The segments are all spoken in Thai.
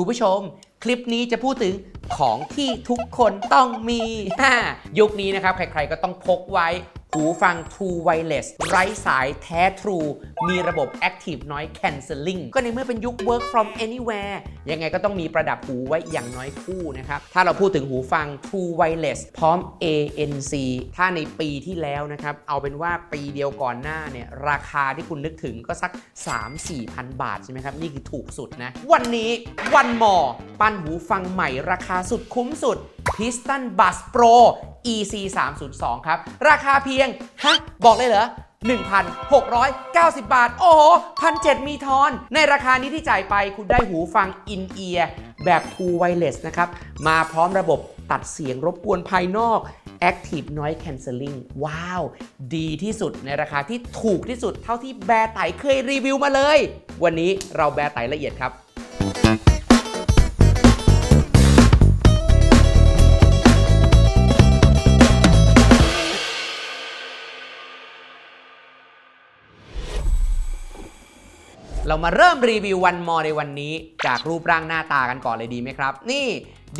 คุณผู้ชม คลิปนี้จะพูดถึงของที่ทุกคนต้องมีฮ่ายุคนี้นะครับ ใครๆก็ต้องพกไว้ หูฟัง True Wireless ไร้สายแท้ True มีระบบ Active Noise Cancelling ก็ในเมื่อเป็นยุค Work from Anywhere ยังไงก็ต้องมีประดับหูไว้อย่างน้อยคู่นะครับ ถ้าเราพูดถึงหูฟัง True Wireless พร้อม ANC ถ้าในปีที่แล้วนะครับ เอาเป็นว่าปีเดียวก่อนหน้าเนี่ย ราคาที่คุณนึกถึงก็สัก 3-4พันบาทใช่ไหมครับ นี่คือถูกสุดนะ วันนี้วันมอ ปั้นหูฟังใหม่ราคาสุดคุ้มสุด Piston Bus Pro EC 302ครับ ราคาเพียง ฮะ บอกเลยเหรอ 1,690 บาท โอ้โหพันเมีทอน ในราคานี้ที่จ่ายไปคุณได้หูฟัง In Ear แบบ True Wireless นะครับ มาพร้อมระบบตัดเสียงรบกวนภายนอก Active Noise Cancelling ว้าว ดีที่สุดในราคาที่ถูกที่สุดเท่าที่แบร์ไตเคยรีวิวมาเลย วันนี้เราแบร์ไตละเอียดครับ เรามาเริ่มรีวิววันมอในวันนี้ จากรูปร่างหน้าตากันก่อนเลยดีไหมครับ นี่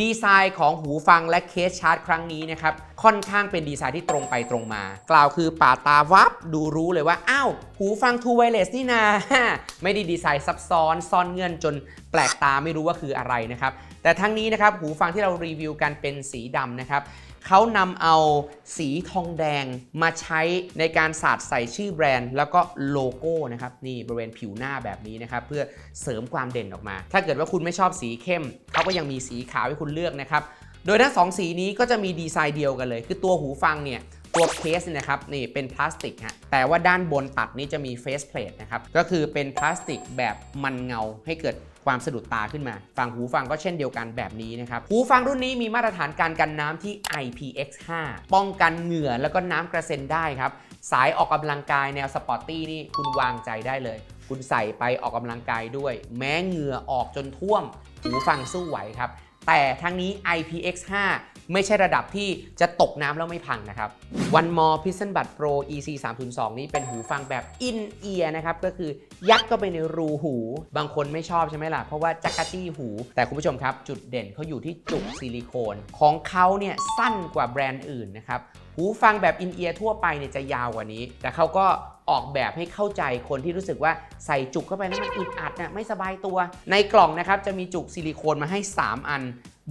ดีไซน์ของหูฟังและเคสชาร์จครั้งนี้นะครับ ค่อนข้างเป็นดีไซน์ที่ตรงไปตรงมา กล่าวคือป่าตาวับ ดูรู้เลยว่า อ้าว หูฟัง True Wireless นี่นาไม่ได้ดีไซน์ซับซ้อน ซ่อนเงื่อนจนแปลกตาไม่รู้ว่าคืออะไรนะครับ แต่ทั้งนี้นะครับ หูฟังที่เรารีวิวกันเป็นสีดำนะครับ เขานำเอาสีทองแดงมาใช้ในการสาดใส่ชื่อแบรนด์ แล้วก็โลโก้นะครับนี่บริเวณผิวหน้าแบบนี้นะครับเพื่อเสริมความเด่นออกมา ถ้าเกิดว่าคุณไม่ชอบสีเข้มเขาก็ยังมีสีขาวให้คุณเลือกนะครับโดยทั้งสองสีนี้ก็จะมีดีไซน์เดียวกันเลย คือตัวหูฟังเนี่ย ตัวเคสเนี่ยนะครับนี่เป็นพลาสติกฮะแต่ว่าด้านบนตัดนี้จะมีเฟสเพลทนะครับก็คือเป็นพลาสติกแบบมันเงาให้เกิดความสะดุดตาขึ้นมา ฝั่งหูฟังก็เช่นเดียวกันแบบนี้นะครับ หูฟังรุ่นนี้มีมาตรฐานการกันน้ำที่ IPX5 ป้องกันเหงื่อแล้วก็น้ำกระเซ็นได้ครับ สายออกกำลังกายแนวสปอร์ตตี้นี่คุณวางใจได้เลย คุณใส่ไปออกกำลังกายด้วย แม้เหงื่อออกจนท่วม หูฟังสู้ไหวครับ แต่ทั้งนี้ IPX5 ไม่ใช่ระดับที่จะตกน้ำแล้วไม่พังนะครับ One More Piston Bud Pro EC 302นี้เป็นหูฟังแบบ In Ear นะครับ ก็คือยัดเข้าไปในรูหู บางคนไม่ชอบใช่ไหมล่ะ เพราะว่าจักรจี้หู แต่คุณผู้ชมครับ จุดเด่นเขาอยู่ที่จุกซิลิโคน ของเขาเนี่ยสั้นกว่าแบรนด์อื่นนะครับ หูฟังแบบ In Ear ทั่วไปเนี่ยจะยาวกว่านี้ แต่เขาก็ ออกแบบให้เข้าใจคนที่รู้สึกว่าใส่จุกเข้าไปแล้วมันอึดอัดนะไม่สบายตัว ในกล่องนะครับจะมีจุกซิลิโคนมาให้ 3 อัน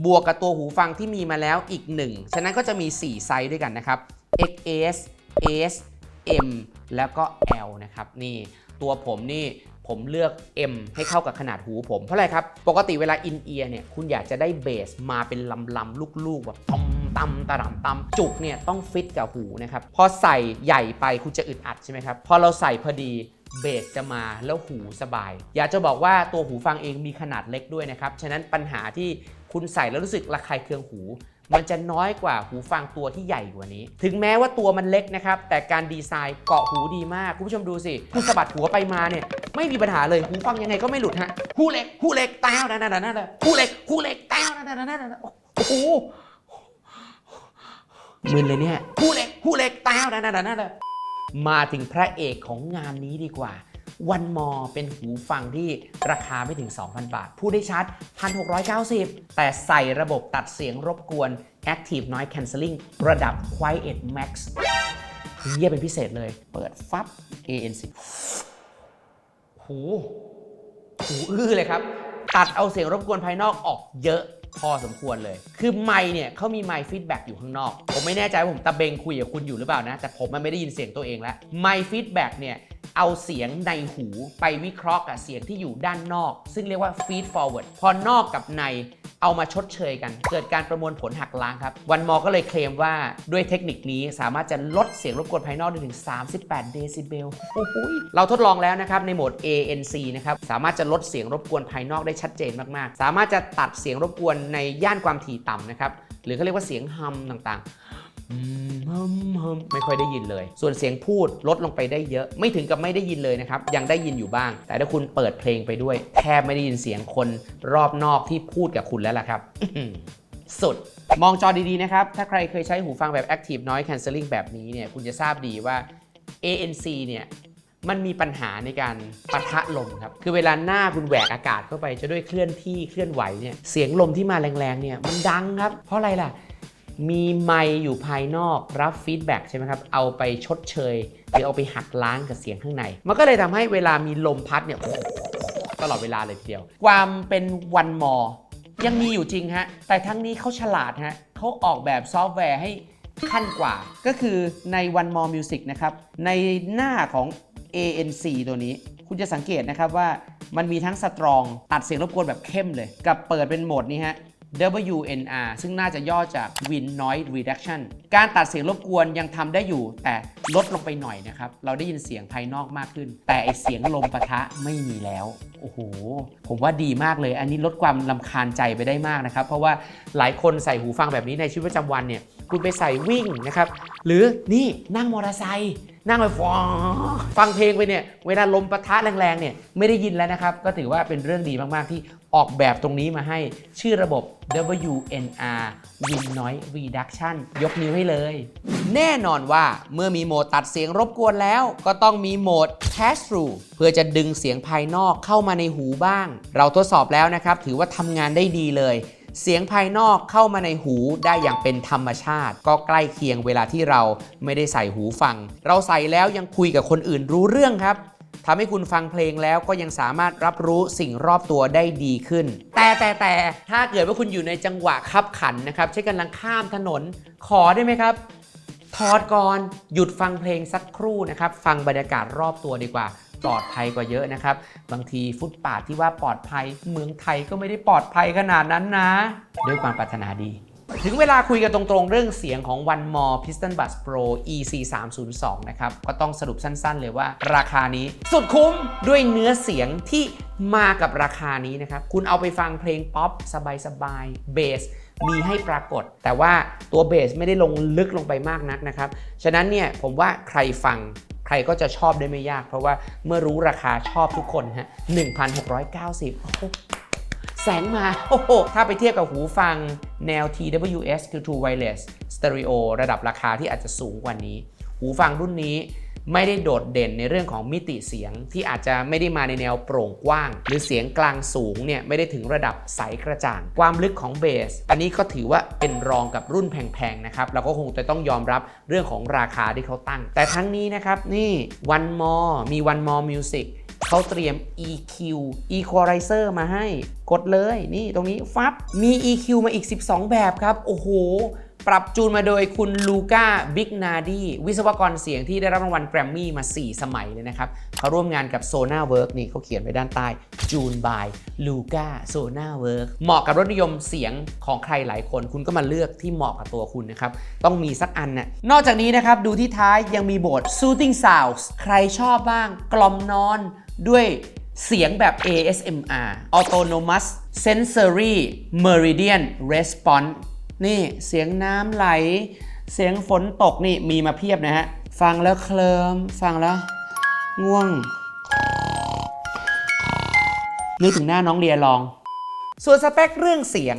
บวกกับตัวหูฟังที่มีมาแล้วอีก 1 ฉะนั้นก็จะมี 4 ไซส์ด้วยกันนะครับ XS S M แล้วก็ L นะครับนี่ตัวผมนี่ ผมเลือก M ให้เข้ากับขนาดหูผม เพราะอะไรครับ ปกติเวลาอินเอียร์เนี่ยคุณอยากจะได้เบสมาเป็นลำลำๆลูกๆแบบตำตำตะหำตำจุกเนี่ยต้องฟิตกับหูนะครับ พอใส่ใหญ่ไปคุณจะอึดอัดใช่ไหมครับ พอเราใส่พอดีเบสจะมาแล้วหูสบาย อยากจะบอกว่าตัวหูฟังเองมีขนาดเล็กด้วยนะครับ ฉะนั้นปัญหาที่ คุณใส่แล้วรู้สึกระคายเคืองหู มันจะน้อยกว่าหูฟังตัวที่ใหญ่กว่านี้ ถึงแม้ว่าตัวมันเล็กนะครับ แต่การดีไซน์เกาะหูดีมาก คุณผู้ชมดูสิคุณสะบัดหัวไปมาเนี่ย ไม่มีปัญหาเลย หูฟังยังไงก็ไม่หลุดฮะ หูเล็ก หูเล็กแต้วนั่นนั่นนั่นหูเล็ก หูเล็กแต้วนั่นนั่นนั่นโอ้โหมึนเลยเนี่ย หูเล็ก หูเล็กแต้วนั่นนั่นนั่นมาถึงพระเอกของงานนี้ดีกว่า วันมอเป็นหูฟังที่ราคาไม่ถึง 2,000 บาท พูดได้ชัด 1,690 แต่ใส่ระบบตัดเสียงรบกวน Active Noise Cancelling ระดับ Quiet Max เยี่ยเป็นพิเศษเลย เปิดฟับ ANC หูหูอื้อเลยครับ ตัดเอาเสียงรบกวนภายนอกออกเยอะพอสมควรเลย คือไมค์เนี่ยเขามีไมค์ฟีดแบ็กอยู่ข้างนอก ผมไม่แน่ใจว่าผมตะเบงคุยกับคุณอยู่หรือเปล่านะ แต่ผมมันไม่ได้ยินเสียงตัวเองแล้ว ไมค์ฟีดแบ็กเนี่ย เอาเสียงในหูไปวิเคราะห์กับเสียงที่อยู่ด้านนอก ซึ่งเรียกว่า feed forward พอนอกกับในเอามาชดเชยกัน เกิดการประมวลผลหักล้างครับ วันมอก็เลยเคลมว่าด้วยเทคนิคนี้สามารถจะลดเสียงรบกวนภายนอกได้ถึง 38 เดซิเบล โอ้โหยเราทดลองแล้วนะครับ ในโหมด ANC นะครับ สามารถจะลดเสียงรบกวนภายนอกได้ชัดเจนมาก ๆ สามารถจะตัดเสียงรบกวนในย่านความถี่ต่ำนะครับ หรือเขาเรียกว่าเสียงฮัมต่างๆฮึมฮึมไม่ค่อยได้ยินเลย ส่วนเสียงพูดลดลงไปได้เยอะ ไม่ถึงกับไม่ได้ยินเลยนะครับ ยังได้ยินอยู่บ้าง แต่ถ้าคุณเปิดเพลงไปด้วย แทบไม่ได้ยินเสียงคนรอบนอกที่พูดกับคุณแล้วล่ะครับสุด มองจอดีๆนะครับ ถ้าใครเคยใช้หูฟังแบบ Active Noise Cancelling แบบนี้เนี่ย คุณจะทราบดีว่า ANC เนี่ย มันมีปัญหาในการปะทะลมครับ คือเวลาหน้าคุณแหวกอากาศเข้าไปจะด้วยเคลื่อนที่เคลื่อนไหวเนี่ย เสียงลมที่มาแรงๆเนี่ยมันดังครับ เพราะอะไรล่ะ มีไมค์อยู่ภายนอกรับฟีดแบ็กใช่ไหมครับ เอาไปชดเชย หรือเอาไปหักล้างกับเสียงข้างใน มันก็เลยทำให้เวลามีลมพัดเนี่ยตลอดเวลาเลยทีเดียว ความเป็นวันมอ ยังมีอยู่จริงฮะ แต่ทั้งนี้เขาฉลาดฮะเขาออกแบบซอฟต์แวร์ให้ขั้นกว่า ก็คือใน One More Music นะครับ ในหน้าของ ANC ตัวนี้ คุณจะสังเกตนะครับว่ามันมีทั้งสตรองตัดเสียงรบกวนแบบเข้มเลย กับเปิดเป็นโหมดนี้ฮะ WNR ซึ่งน่าจะย่อจาก Win Noise Reduction การตัดเสียงรบกวนยังทำได้อยู่ แต่ลดลงไปหน่อยนะครับ เราได้ยินเสียงภายนอกมากขึ้น แต่ไอเสียงลมปะทะไม่มีแล้ว โอ้โห ผมว่าดีมากเลย อันนี้ลดความลำคาญใจไปได้มากนะครับ เพราะว่าหลายคนใส่หูฟังแบบนี้ในชีวิตประจำวันเนี่ย คุณไปใส่วิ่งนะครับ หรือนี่นั่งมอเตอร์ไซค์นั่งไปฟองฟังเพลงไปเนี่ย เวลาลมปะทะแรงๆเนี่ยไม่ได้ยินแล้วนะครับ ก็ถือว่าเป็นเรื่องดีมากๆที่ ออกแบบตรงนี้มาให้ชื่อระบบ WNR Win Noise Reduction ยกนิ้วให้เลย แน่นอนว่าเมื่อมีโหมดตัดเสียงรบกวนแล้ว ก็ต้องมีโหมด Pass Through เพื่อจะดึงเสียงภายนอกเข้ามาในหูบ้าง เราทดสอบแล้วนะครับ ถือว่าทำงานได้ดีเลยเสียงภายนอกเข้ามาในหูได้อย่างเป็นธรรมชาติ ก็ใกล้เคียงเวลาที่เราไม่ได้ใส่หูฟัง เราใส่แล้วยังคุยกับคนอื่นรู้เรื่องครับ ทำให้คุณฟังเพลงแล้วก็ยังสามารถรับรู้สิ่งรอบตัวได้ดีขึ้น แต่แต่แต่ถ้าเกิดว่าคุณอยู่ในจังหวะขับขันนะครับใช้กำลังข้ามถนนขอได้ไหมครับถอดก่อนหยุดฟังเพลงสักครู่นะครับ ฟังบรรยากาศรอบตัวดีกว่าปลอดภัยกว่าเยอะนะครับ บางทีฟุตปาดที่ว่าปลอดภัย เมืองไทยก็ไม่ได้ปลอดภัยขนาดนั้นนะ ด้วยความปรารถนาดี ถึงเวลาคุยกันตรงๆ เรื่องเสียงของ One More Piston Bus Pro EC 3 0 2นะครับ ก็ต้องสรุปสั้นๆ เลยว่า ราคานี้สุดคุ้มด้วยเนื้อเสียงที่มากับราคานี้นะครับ คุณเอาไปฟังเพลงป๊อปสบายๆเบสมีให้ปรากฏ แต่ว่าตัวเบสไม่ได้ลงลึกลงไปมากนักนะครับ ฉะนั้นเนี่ยผมว่าใครฟังใครก็จะชอบได้ไม่ยาก เพราะว่าเมื่อรู้ราคาชอบทุกคนฮะ1,690โอ้โห แสงมา โอ้โห ถ้าไปเทียบกับหูฟังแนว TWS คือ True Wireless Stereo ระดับราคาที่อาจจะสูงกว่านี้ หูฟังรุ่นนี้ไม่ได้โดดเด่นในเรื่องของมิติเสียงที่อาจจะไม่ได้มาในแนวโปร่งกว้าง หรือเสียงกลางสูงเนี่ยไม่ได้ถึงระดับใสกระจ่าง ความลึกของเบส อันนี้ก็ถือว่าเป็นรองกับรุ่นแพงๆนะครับเราก็คงจะต้องยอมรับเรื่องของราคาที่เขาตั้ง แต่ทั้งนี้นะครับนี่ One More มี One More Music เขาเตรียม EQ Equalizer มาให้ กดเลยนี่ตรงนี้ฟับมี EQ มาอีก 12 แบบครับ โอ้โห ปรับจูนมาโดยคุณลูก้าบิ๊กนาดีวิศวกรเสียงที่ได้รับรางวัลแกรมมี่มา 4 สมัยเลยนะครับ เขาร่วมงานกับ Sona Work นี่เขาเขียนไว้ด้านใต้จูนบายลูก้าโซนาเวิร์กเหมาะกับรถนิยมเสียงของใครหลายคน คุณก็มาเลือกที่เหมาะกับตัวคุณนะครับ ต้องมีสักอันน่ะนอกจากนี้นะครับ ดูที่ท้ายยังมีโหมด Soothing Sounds ใครชอบบ้าง กล่อมนอน ด้วยเสียงแบบ ASMR Autonomous Sensory Meridian Response นี่เสียงน้ำไหล เสียงฝนตกนี่มีมาเพียบนะฮะ ฟังแล้วเคลิมฟังแล้ว ง่วง นึกถึงหน้าน้องเรียลอง ส่วนสเปคเรื่องเสียง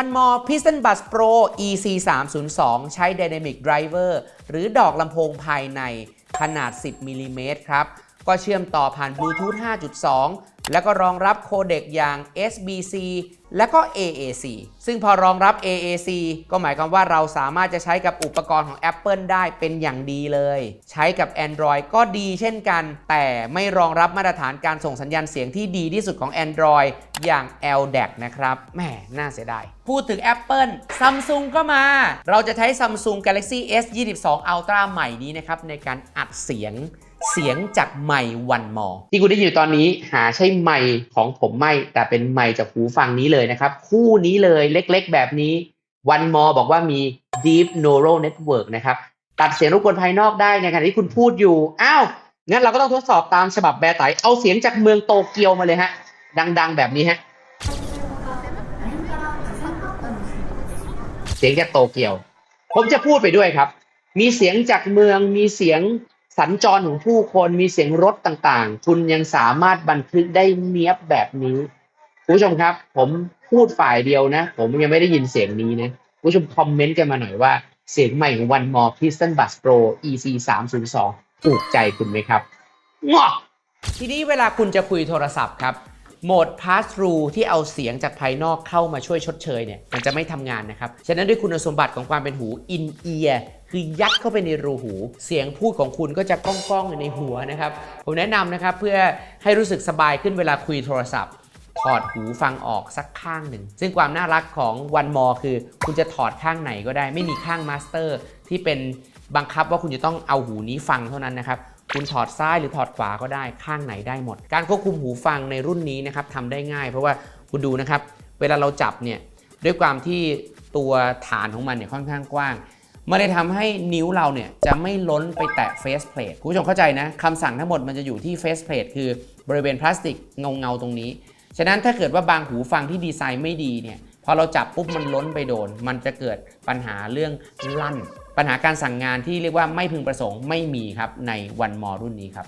One More Piston Bus Pro EC 3 0 2ใช้ Dynamic Driver หรือดอกลำโพงภายในขนาด 10มิลลิเมตรครับ ก็เชื่อมต่อผ่าน Bluetooth 5.2 แล้วก็รองรับโคเด็กอย่าง SBC และก็ AAC ซึ่งพอรองรับ AAC ก็หมายความว่าเราสามารถจะใช้กับอุปกรณ์ของ Apple ได้เป็นอย่างดีเลย ใช้กับ Android ก็ดีเช่นกัน แต่ไม่รองรับมาตรฐานการส่งสัญญาณเสียงที่ดีที่สุดของ Android อย่าง LDAC นะครับแหมน่าเสียดาย พูดถึง Apple Samsung ก็มา เราจะใช้ Samsung Galaxy S 22 Ultra ใหม่นี้นะครับในการอัดเสียง เสียงจากไมค์วันมอที่คุณได้ยินอยู่ตอนนี้หาใช่ไมค์ของผมไม่ แต่เป็นไมค์จากหูฟังนี้เลยนะครับ คู่นี้เลยเล็กๆ แบบนี้วันมอบอกว่ามี Deep Neural Network นะครับ ตัดเสียงรบกวนภายนอกได้ในขณะที่คุณพูดอยู่ อ้าว งั้นเราก็ต้องทดสอบตามฉบับแบร์ไตเอาเสียงจากเมืองโตเกียวมาเลยฮะ ดัง ๆ แบบนี้ฮะ เสียงจากโตเกียว ผมจะพูดไปด้วยครับ มีเสียงจากเมือง มีเสียง สัญจรของผู้คนมีเสียงรถต่างๆ คุณยังสามารถบันทึกได้เนี้ยบแบบนี้คุณผู้ชมครับ ผมพูดฝ่ายเดียวนะ ผมยังไม่ได้ยินเสียงนี้นะคุณผู้ชมคอมเมนต์กันมาหน่อยว่า เสียงใหม่ของ One More Piston Bus Pro EC 3 0 2ถูกใจคุณไหมครับงอทีนี้เวลาคุณจะคุยโทรศัพท์ครับโหมด pass through ที่เอาเสียงจากภายนอกเข้ามาช่วยชดเชยเนี่ยมันจะไม่ทำงานนะครับ ฉะนั้นด้วยคุณสมบัติของความเป็นหู in ear คือยัดเข้าไปในรูหู เสียงพูดของคุณก็จะก้องๆอยู่ในหัวนะครับ ผมแนะนำนะครับเพื่อให้รู้สึกสบายขึ้นเวลาคุยโทรศัพท์ ถอดหูฟังออกสักข้างหนึ่ง ซึ่งความน่ารักของวันมอคือ คุณจะถอดข้างไหนก็ได้ ไม่มีข้างมาสเตอร์ ที่เป็นบังคับว่าคุณจะต้องเอาหูนี้ฟังเท่านั้นนะครับคุณถอดซ้ายหรือถอดขวาก็ได้ข้างไหนได้หมด การควบคุมหูฟังในรุ่นนี้นะครับทำได้ง่าย เพราะว่าคุณดูนะครับ เวลาเราจับเนี่ยด้วยความที่ตัวฐานของมันเนี่ยค่อนข้างกว้าง มันเลยทำให้นิ้วเราเนี่ยจะไม่ล้นไปแตะเฟสเพลทคุณผู้ชมเข้าใจนะคำสั่งทั้งหมดมันจะอยู่ที่เฟสเพลทคือบริเวณพลาสติกเงาเงาๆตรงนี้ ฉะนั้นถ้าเกิดว่าบางหูฟังที่ดีไซน์ไม่ดีเนี่ยพอเราจับปุ๊บมันล้นไปโดน มันจะเกิดปัญหาเรื่องลั่น ปัญหาการสั่งงานที่เรียกว่าไม่พึงประสงค์ไม่มีครับในวันมอรุ่นนี้ครับ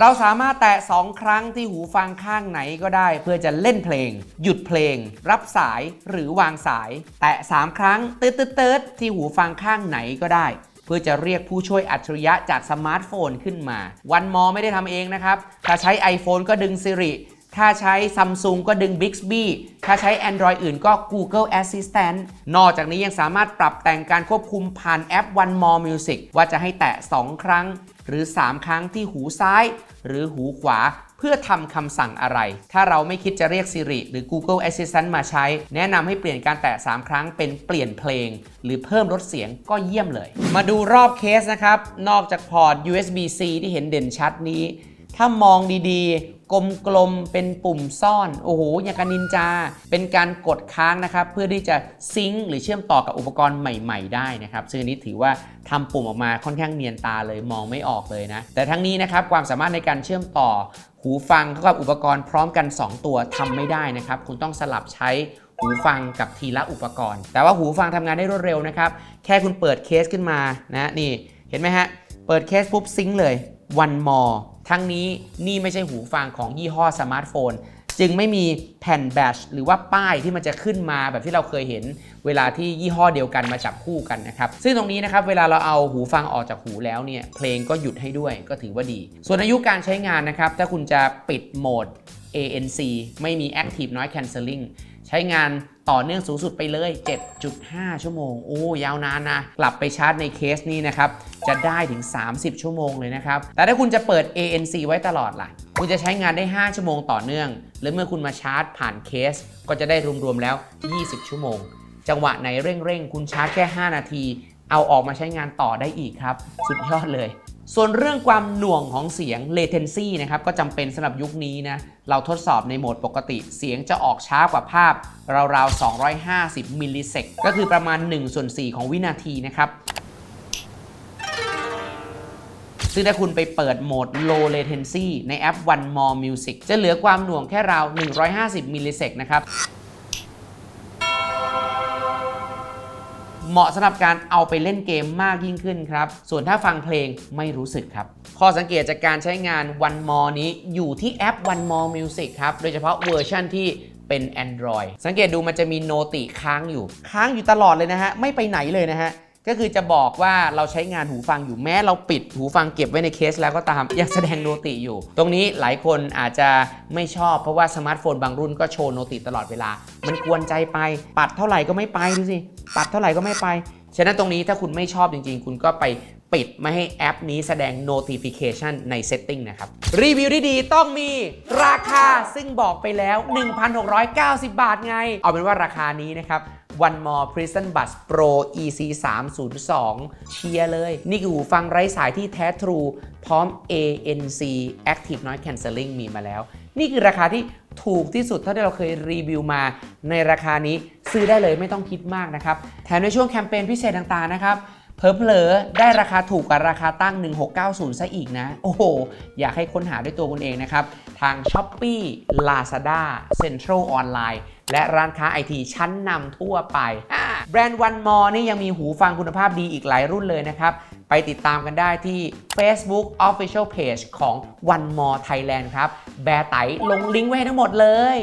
เราสามารถแตะ 2 ครั้งที่หูฟังข้างไหนก็ได้ เพื่อจะเล่นเพลง หยุดเพลง รับสายหรือวางสาย แตะ 3 ครั้งตืดตืดตืดที่หูฟังข้างไหนก็ได้ เพื่อจะเรียกผู้ช่วยอัจฉริยะจากสมาร์ทโฟนขึ้นมา วันมอไม่ได้ทำเองนะครับ ถ้าใช้ iPhone ก็ดึง Siri ถ้าใช้ Samsung ก็ดึง Bixby ถ้าใช้ Android อื่นก็ Google Assistant นอกจากนี้ยังสามารถปรับแต่งการควบคุมผ่านแอป One More Music ว่าจะให้แตะ 2 ครั้ง หรือ 3 ครั้งที่หูซ้าย หรือหูขวาเพื่อทำคำสั่งอะไร ถ้าเราไม่คิดจะเรียก Siri หรือ Google Assistant มาใช้ แนะนำให้เปลี่ยนการแตะ 3 ครั้งเป็นเปลี่ยนเพลง หรือเพิ่มลดเสียงก็เยี่ยมเลย มาดูรอบเคสนะครับ นอกจากพอร์ต USB-C ที่เห็นเด่นชัดนี้ ถ้ามองดีๆ กลมๆ เป็นปุ่มซ่อน โอ้โหอย่างกับนินจา เป็นการกดค้างนะครับ เพื่อที่จะซิงค์หรือเชื่อมต่อกับอุปกรณ์ใหม่ ๆ ได้นะครับ ซึ่งอันนี้ถือว่าทำปุ่มออกมาค่อนข้างเนียนตาเลยมองไม่ออกเลยนะ แต่ทั้งนี้นะครับความสามารถในการเชื่อมต่อหูฟังเข้ากับอุปกรณ์พร้อมกัน 2 ตัวทำไม่ได้นะครับ คุณต้องสลับใช้หูฟังกับทีละอุปกรณ์ แต่ว่าหูฟังทำงานได้รวดเร็วนะครับ แค่คุณเปิดเคสขึ้นมานะนี่เห็นไหมฮะ เปิดเคสปุ๊บซิงค์เลย one more ทั้งนี้นี่ไม่ใช่หูฟังของยี่ห้อสมาร์ทโฟน จึงไม่มีแผ่นแบชหรือว่าป้ายที่มันจะขึ้นมาแบบที่เราเคยเห็น เวลาที่ยี่ห้อเดียวกันมาจับคู่กันนะครับ ซึ่งตรงนี้นะครับเวลาเราเอาหูฟังออกจากหูแล้วเนี่ยเพลงก็หยุดให้ด้วยก็ถือว่าดี ส่วนอายุการใช้งานนะครับถ้าคุณจะปิดโหมด ANC ไม่มี Active Noise Cancelling ใช้งานต่อเนื่องสูงสุดไปเลย 7.5 ชั่วโมง โอ้ ยาวนานนะ กลับไปชาร์จในเคสนี้นะครับ จะได้ถึง 30 ชั่วโมงเลยนะครับ แต่ถ้าคุณจะเปิด ANC ไว้ตลอดล่ะ คุณจะใช้งานได้ 5 ชั่วโมงต่อเนื่องหรือเมื่อคุณมาชาร์จผ่านเคส ก็จะได้รวมๆแล้ว 20 ชั่วโมง จังหวะไหนเร่งๆ คุณชาร์จแค่ 5 นาที เอาออกมาใช้งานต่อได้อีกครับ สุดยอดเลย ส่วนเรื่องความหน่วงของเสียง latency นะครับก็จำเป็นสำหรับยุคนี้นะ เราทดสอบในโหมดปกติเสียงจะออกช้ากว่าภาพ ราวๆ 250 มิลลิเซกก็คือประมาณ1ส่วน4ของวินาทีนะครับ ซึ่งถ้าคุณไปเปิดโหมด low latency ในแอป One More Music จะเหลือความหน่วงแค่ราว 150 มิลลิเซกนะครับ เหมาะสำหรับการเอาไปเล่นเกมมากยิ่งขึ้นครับ ส่วนถ้าฟังเพลงไม่รู้สึกครับ ข้อสังเกตจากการใช้งาน One More นี้อยู่ที่แอป One More Music ครับ โดยเฉพาะเวอร์ชันที่เป็น Android สังเกตดูมันจะมีโนติค้างอยู่ ค้างอยู่ตลอดเลยนะฮะ ไม่ไปไหนเลยนะฮะ ก็คือจะบอกว่าเราใช้งานหูฟังอยู่แม้เราปิดหูฟังเก็บไว้ในเคสแล้วก็ตามยังแสดงโนติอยู่ ตรงนี้หลายคนอาจจะไม่ชอบเพราะว่าสมาร์ทโฟนบางรุ่นก็โชว์โนติตลอดเวลา มันกวนใจไป ปัดเท่าไหร่ก็ไม่ไปดูสิปัดเท่าไหร่ก็ไม่ไป ฉะนั้นตรงนี้ถ้าคุณไม่ชอบจริงๆ คุณก็ไปปิดไม่ให้แอปนี้แสดง notification ใน setting นะครับ รีวิวที่ดีต้องมีราคาซึ่งบอกไปแล้ว 1,690 บาทไง เอาเป็นว่าราคานี้นะครับ One More Prison Bus Pro EC 302เชียร์เลย นี่คือหูฟังไร้สายที่แท้ทรู พร้อม ANC Active Noise Cancelling มีมาแล้ว นี่คือราคาที่ถูกที่สุดเท่าที่เราเคยรีวิวมาในราคานี้ซื้อได้เลยไม่ต้องคิดมากนะครับ แถมในช่วงแคมเปญพิเศษต่างๆนะครับเผลอๆได้ราคาถูกกว่าราคาตั้ง 1690 ซะอีกนะ โอ้โห อยากให้ค้นหาด้วยตัวคุณเองนะครับ ทาง s h อ p e e Lazada Central Online และร้านค้าไอทีชั้นนำทั่วไป แบรนด์วันมอนี่ยังมีหูฟังคุณภาพดีอีกหลายรุ่นเลยนะครับ ไปติดตามกันได้ที่ Facebook Official Page ของ One More Thailand ครับ แบร์ไตลงลิงก์ไว้ให้ทั้งหมดเลย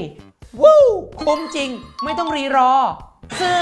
วู้คุ้มจริง ไม่ต้องรีรอซื้อ